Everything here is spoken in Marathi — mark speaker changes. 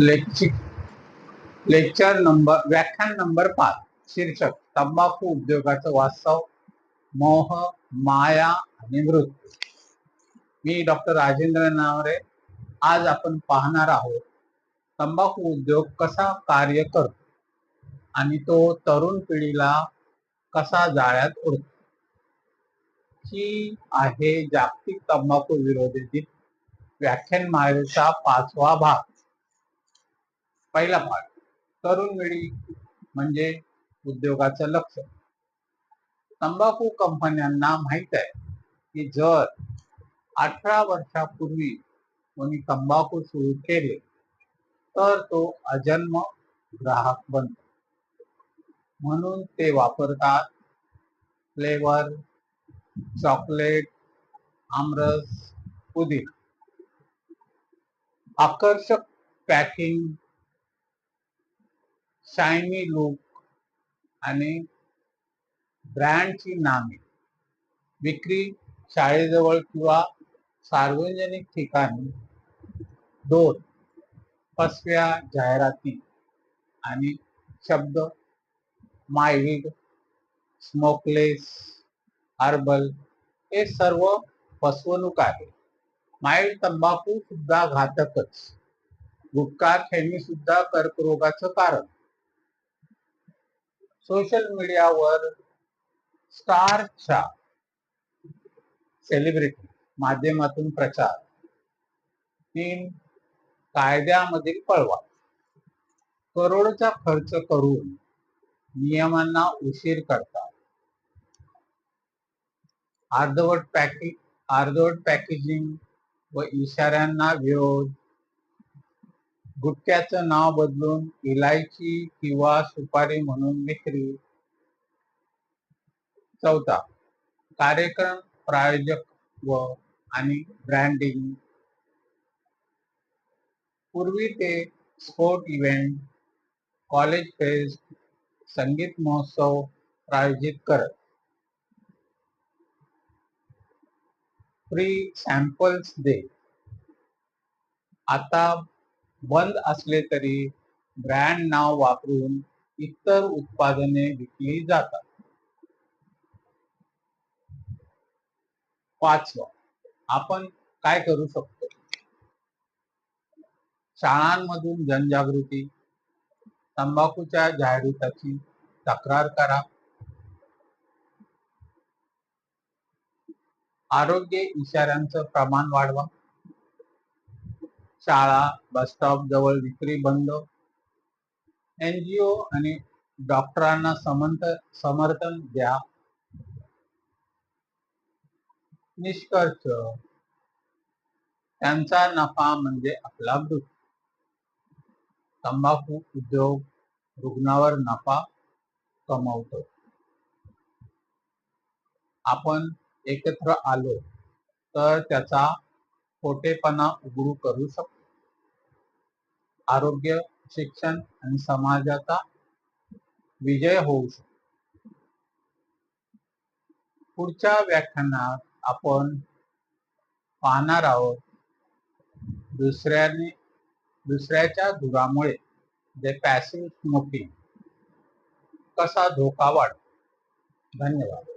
Speaker 1: लेक्चर लेक्चर नंबर व्याख्यान नंबर पाच. शीर्षक तंबाखू उद्योगाचं वास्तव मोह माया आणि मृत्यू. मी डॉक्टर राजेंद्र नावरे. आज आपण पाहणार आहोत तंबाखू उद्योग कसा कार्य करतो आणि तो तरुण पिढीला कसा जाळ्यात उडतो. ही आहे जागतिक तंबाखू विरोधी दिन व्याख्यान पाचवा भाग. पहिला भाग तरुण वेळी म्हणजे उद्योगाचं लक्ष. तंबाखू कंपन्यांना माहीत आहे की जर अठरा वर्षापूर्वी कोणी तंबाखू सुरू केले तर तो अजन्म ग्राहक बनतो. म्हणून ते वापरतात फ्लेवर चॉकलेट आमरस पुदिना. आकर्षक पॅकिंग शायनी लुक आणि ब्रँडची नामे. विक्री शाळेजवळ किंवा सार्वजनिक ठिकाणी दोन फसव्या जाहिराती आणि शब्द मायविड स्मोकलेस हर्बल हे सर्व फसवणूक आहे माईल्ड तंबाखू सुद्धा घातकच. गुटखा खेळणी सुद्धा कर्करोगाचं कारण. सोशल मीडियावर स्टारच्या सेलिब्रिटी माध्यमातून प्रचार तीन कायद्यामधील पळवा करोडचा खर्च करून नियमांना उशीर करतात. अर्धवट पॅकिंग अर्धवट पॅकेजिंग व इशाऱ्यांना विरोध गुटख्याचं नाव बदलून इलायची किंवा सुपारी म्हणून विक्री. चौथा कार्यक्रम प्रायोजक व आणि ब्रँडिंग पूर्वी ते स्पोर्ट इव्हेंट कॉलेज फेस्ट संगीत महोत्सव प्रायोजित करत. फ्री सॅम्पल्स दे. आता बंद असले तरी ब्रँड नाव वापरून इतर उत्पादने विकली जातात. पाचवा आपण काय करू शकतो? शाळांमधून जनजागृती तंबाखूच्या जाहिरातीची तक्रार करा. आरोग्य इशाऱ्यांचं प्रमाण वाढवा. शाळा बस स्टॉप जवळ विक्री बंद. एनजीओ आणि डॉक्टरांना समंत समर्थन द्या. निष्कर्ष. त्यांचा नफा म्हणजे आपला मृत्यू. तंबाखू उद्योग रुग्णावर नफा कमवतो. आपण एकत्र आलो तर त्याचा खोटेपणा उघडू करू शकतो. आरोग्य शिक्षण आणि समाजाचा विजय होऊ शकतो. पुढच्या व्याख्यानात आपण पाहणार आहोत दुसऱ्याने दुसऱ्याच्या धुरामुळे जे पॅसिव्ह स्मोकिंग कसा धोका वाढतो. धन्यवाद.